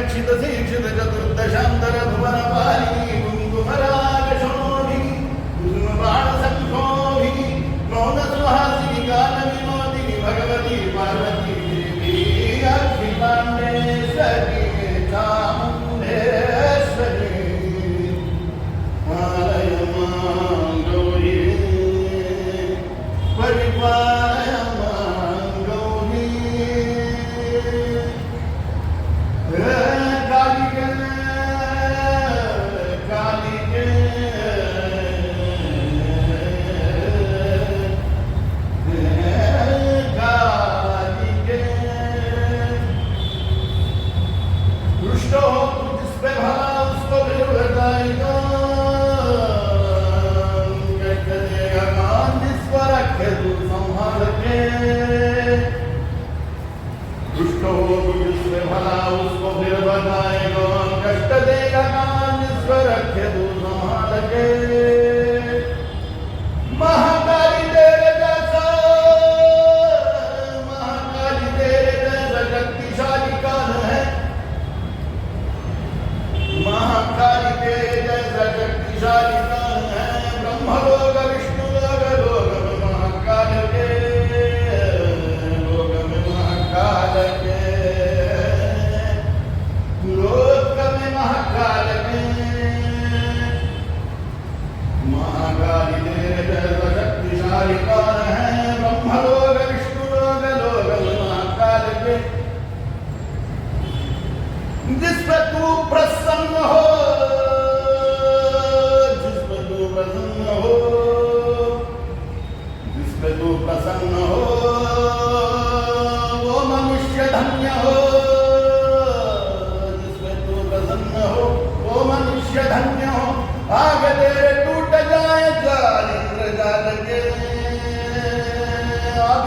ಕ್ಷಿತ ಶ್ರೀಕ್ಷಿತ ಚತುರ್ದಶಾಂತರ ಭುವನ ಪಾಲಿ भला उसको फिर बनाए कौन कष्ट देगा कान इस पर रखे तू संभाल के प्रसन्न हो। जिस पे तू प्रसन्न हो जिस पे तू प्रसन्न हो, वो मनुष्य धन्य हो। जिस पे तू प्रसन्न हो, वो मनुष्य धन्य हो। आग तेरे टूट जाए जाल इंद्र जाल के। आग